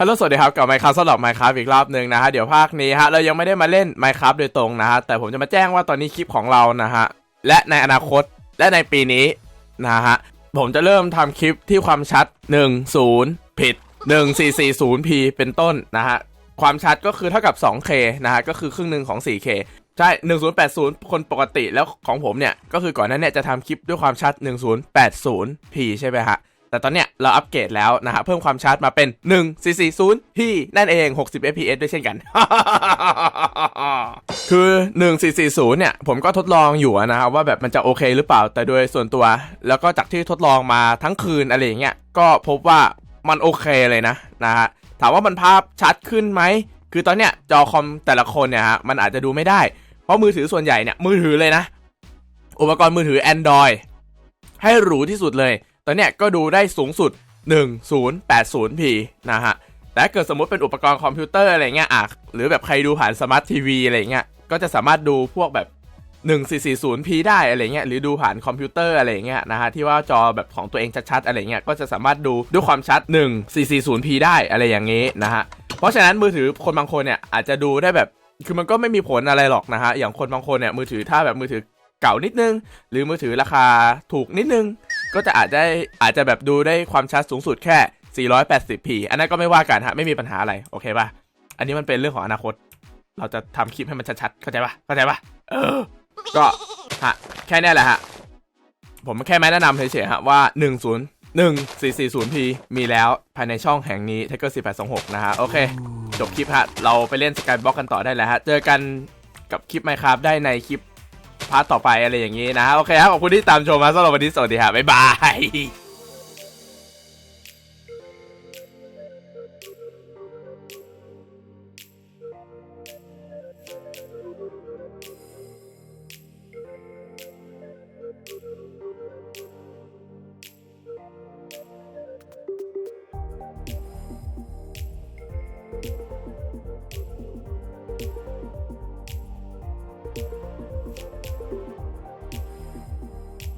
ฮัลโหลสวัสดีครับกับไมค์ครับสำหรับไมค์ครับอีกรอบหนึ่งนะฮะเดี๋ยวภาคนี้ฮะเรายังไม่ได้มาเล่นไมค์ครับโดยตรงนะฮะแต่ผมจะมาแจ้งว่าตอนนี้คลิปของเรานะฮะและในอนาคตและในปีนี้นะฮะผมจะเริ่มทำคลิปที่ความชัด 1 0 ผิด 1440p เป็นต้นนะฮะความชัดก็คือเท่ากับ 2k นะฮะก็คือครึ่งหนึ่งของ 4k ใช่ 1080 คนปกติแล้วของผมเนี่ยก็คือก่อนหนั้นเนี่ยจะทำคลิปด้วยความชัด 1080p ใช่ไหมฮะ แต่ตอนเนี้ยเราอัปเกรดแล้วนะฮะเพิ่มความชัดมาเป็น 1440p นั่นเอง 60 fps ด้วยเช่นกัน คือ 1440 เนี่ย ผมก็ทดลองอยู่นะครับว่าแบบมันจะโอเคหรือเปล่าแต่โดยส่วนตัว แล้วก็จากที่ทดลองมาทั้งคืนอะไรอย่างเงี้ยก็พบว่ามันโอเคเลยนะนะฮะถามว่ามันภาพชัดขึ้นไหม คือตอนเนี้ยจอคอมแต่ละคนเนี่ยฮะมันอาจจะดูไม่ได้ เพราะมือถือส่วนใหญ่เนี่ยมือถือเลยนะ อุปกรณ์มือถือ Android ให้หรูที่สุดเลย ตอนเนี้ยก็ดูได้สูงสุด 1080p นะฮะ แต่เกิดสมมติเป็นอุปกรณ์คอมพิวเตอร์อะไรเงี้ยอะหรือแบบใครดูผ่านสมาร์ททีวีอะไรเงี้ย ก็จะสามารถดูพวกแบบ 1440p ได้อะไรเงี้ย หรือดูผ่านคอมพิวเตอร์อะไรเงี้ยนะฮะ ที่ว่าจอแบบของตัวเองชัดๆอะไรเงี้ย ก็จะสามารถดูด้วยความชัด 1440p ได้อะไรอย่างนี้นะฮะ เพราะฉะนั้นมือถือคนบางคนเนี่ยอาจจะดูได้แบบคือมันก็ไม่มีผลอะไรหรอกนะฮะ อย่างคนบางคนเนี่ยมือถือถ้าแบบมือถือเก่านิดนึง หรือมือถือราคาถูกนิดนึง ก็จะอาจได้อาจจะแบบดูได้ความชัดสูงสุดแค่ 480p อันนั้นก็ไม่ว่ากันฮะไม่มีปัญหาอะไรโอเคป่ะอันนี้มันเป็นเรื่องของอนาคต เราจะทำคลิปให้มันชัดๆเข้าใจป่ะเข้าใจป่ะเออ ก็ฮะแค่นี้แหละฮะผมแค่ไม่แนะนำเฉยๆฮะว่า 10 1440p มีแล้วภายในช่องแห่งนี้ t a g e r 1826 นะฮะโอเคจบคลิปฮะเราไปเล่นสกายบล็อกกันต่อได้แล้วฮะเจอกันกับคลิป Minecraft ได้ในคลิป พาร์ทต่อไปอะไรอย่างนี้นะ โอเคครับ ขอบคุณที่ตามชมมาสำหรับวันนี้ สวัสดีครับบ๊ายบาย